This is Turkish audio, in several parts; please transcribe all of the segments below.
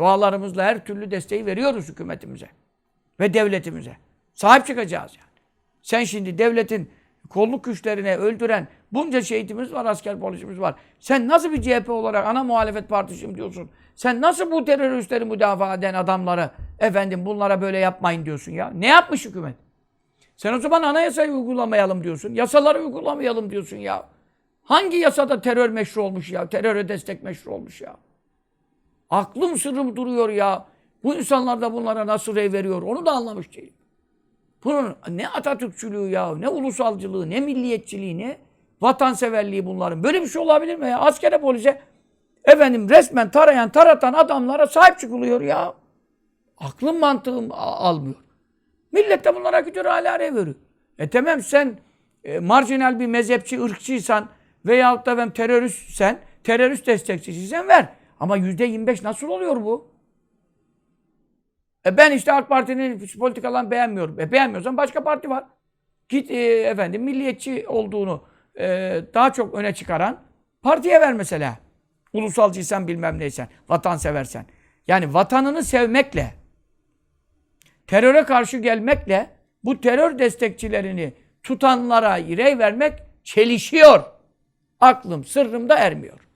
Dualarımızla her türlü desteği veriyoruz hükümetimize ve devletimize. Sahip çıkacağız yani. Sen şimdi devletin kolluk güçlerine öldüren bunca şehitimiz var, asker polisimiz var. Sen nasıl bir CHP olarak ana muhalefet partisiyim diyorsun? Sen nasıl bu teröristleri müdafaa eden adamları efendim bunlara böyle yapmayın diyorsun ya? Ne yapmış hükümet? Sen o zaman anayasayı uygulamayalım diyorsun. Yasaları uygulamayalım diyorsun ya. Hangi yasada terör meşru olmuş ya? Teröre destek meşru olmuş ya. Aklım sırrım duruyor ya. Bu insanlar da bunlara nasıl rey veriyor onu da anlamış değilim. Bunun ne Atatürkçülüğü ya, ne ulusalcılığı, ne milliyetçiliği, ne vatanseverliği bunların. Böyle bir şey olabilir mi ya? Askere polise efendim resmen tarayan, taratan adamlara sahip çıkılıyor ya. Aklım mantığım almıyor. Millet de bunlara gidiyor hala veriyor. E tamam sen e, marjinal bir mezhepçi, ırkçıysan veyahut da ben teröristsen, terörist destekçisiysen ver. Ama yüzde 25 nasıl oluyor bu? E ben işte AK Parti'nin politikalarını beğenmiyorum. E beğenmiyorsan başka parti var. Git e, efendim milliyetçi olduğunu e, daha çok öne çıkaran partiye ver mesela. Ulusalcıysan bilmem neysen, vatanseversen. Yani vatanını sevmekle, teröre karşı gelmekle bu terör destekçilerini tutanlara rey vermek çelişiyor. Aklım sırrımda ermiyor.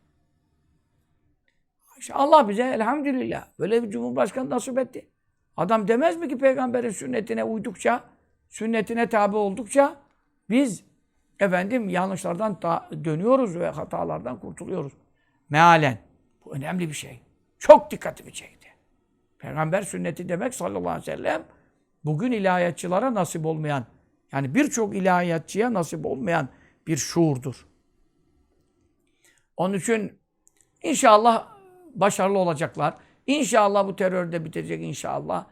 İşte Allah bize elhamdülillah böyle bir cumhurbaşkanı nasip etti. Adam demez mi ki peygamberin sünnetine uydukça, sünnetine tabi oldukça biz efendim yanlışlardan da dönüyoruz ve hatalardan kurtuluyoruz. Mealen. Bu önemli bir şey. Çok dikkatimi çekti. Peygamber sünneti demek sallallahu aleyhi ve sellem bugün ilahiyatçılara nasip olmayan yani birçok ilahiyatçıya nasip olmayan bir şuurdur. Onun için inşallah başarılı olacaklar. İnşallah bu terör de bitecek inşallah.